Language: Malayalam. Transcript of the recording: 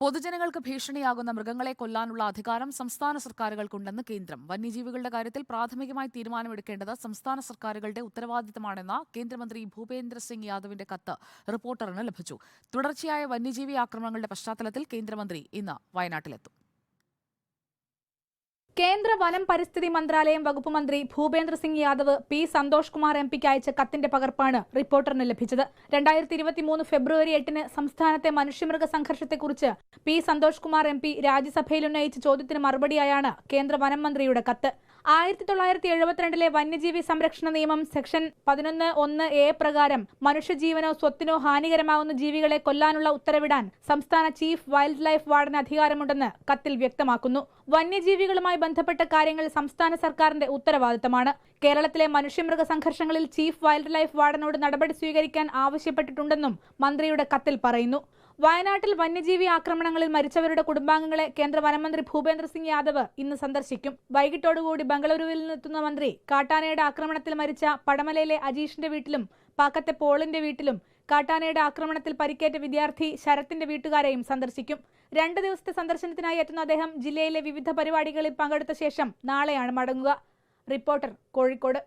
പൊതുജനങ്ങൾക്ക് ഭീഷണിയാകുന്ന മൃഗങ്ങളെ കൊല്ലാനുള്ള അധികാരം സംസ്ഥാന സർക്കാരുകൾക്കുണ്ടെന്ന് കേന്ദ്രം. വന്യജീവികളുടെ കാര്യത്തിൽ പ്രാഥമികമായി തീരുമാനമെടുക്കേണ്ടത് സംസ്ഥാന സർക്കാരുകളുടെ ഉത്തരവാദിത്തമാണെന്ന കേന്ദ്രമന്ത്രി ഭൂപേന്ദ്ര സിംഗ് യാദവിന്റെ കത്ത് റിപ്പോർട്ടറിന് ലഭിച്ചു. തുടർച്ചയായ വന്യജീവി ആക്രമണങ്ങളുടെ പശ്ചാത്തലത്തിൽ കേന്ദ്രമന്ത്രി ഇന്ന് വയനാട്ടിലെത്തും. കേന്ദ്ര വനം പരിസ്ഥിതി മന്ത്രാലയം വകുപ്പ് മന്ത്രി ഭൂപേന്ദ്ര സിംഗ് യാദവ് പി സന്തോഷ് കുമാർ എം പിക്ക് അയച്ച കത്തിന്റെ പകർപ്പാണ് റിപ്പോർട്ടറിന് ലഭിച്ചത്. രണ്ടായിരത്തി ഇരുപത്തിമൂന്ന് ഫെബ്രുവരി എട്ടിന് സംസ്ഥാനത്തെ മനുഷ്യമൃഗ സംഘർഷത്തെക്കുറിച്ച് P Santhosh Kumar M P രാജ്യസഭയിൽ ഉന്നയിച്ച ചോദ്യത്തിന് മറുപടിയായാണ് കേന്ദ്ര വനം മന്ത്രിയുടെ കത്ത്. ആയിരത്തി തൊള്ളായിരത്തി എഴുപത്തിരണ്ടിലെ വന്യജീവി സംരക്ഷണ നിയമം സെക്ഷൻ പതിനൊന്ന് ഒന്ന് എ പ്രകാരം മനുഷ്യജീവനോ സ്വത്തിനോ ഹാനികരമാവുന്ന ജീവികളെ കൊല്ലാനുള്ള ഉത്തരവിടാൻ സംസ്ഥാന ചീഫ് വൈൽഡ് ലൈഫ് വാർഡന് അധികാരമുണ്ടെന്ന് കത്തിൽ വ്യക്തമാക്കുന്നു. വന്യജീവികളുമായി ബന്ധപ്പെട്ട കാര്യങ്ങൾ സംസ്ഥാന സർക്കാരിന്റെ ഉത്തരവാദിത്തമാണ്. കേരളത്തിലെ മനുഷ്യമൃഗ സംഘർഷങ്ങളിൽ ചീഫ് വൈൽഡ് ലൈഫ് വാർഡനോട് നടപടി സ്വീകരിക്കാൻ ആവശ്യപ്പെട്ടിട്ടുണ്ടെന്നും മന്ത്രിയുടെ കത്തിൽ പറയുന്നു. വയനാട്ടിൽ വന്യജീവി ആക്രമണങ്ങളിൽ മരിച്ചവരുടെ കുടുംബാംഗങ്ങളെ കേന്ദ്ര വനമന്ത്രി ഭൂപേന്ദ്ര സിംഗ് യാദവ് ഇന്ന് സന്ദർശിക്കും. വൈകിട്ടോടുകൂടി ബംഗളൂരുവിൽ നിന്നെത്തുന്ന മന്ത്രി കാട്ടാനയുടെ ആക്രമണത്തിൽ മരിച്ച പടമലയിലെ അജീഷിന്റെ വീട്ടിലും പാക്കത്തെ പോളിന്റെ വീട്ടിലും കാട്ടാനയുടെ ആക്രമണത്തിൽ പരിക്കേറ്റ വിദ്യാർത്ഥി ശരത്തിന്റെ വീട്ടുകാരെയും സന്ദർശിക്കും. രണ്ട് ദിവസത്തെ സന്ദർശനത്തിനായി എത്തുന്ന അദ്ദേഹം ജില്ലയിലെ വിവിധ പരിപാടികളിൽ പങ്കെടുത്ത ശേഷം നാളെയാണ് മടങ്ങുക. റിപ്പോർട്ടർ കോഴിക്കോട്.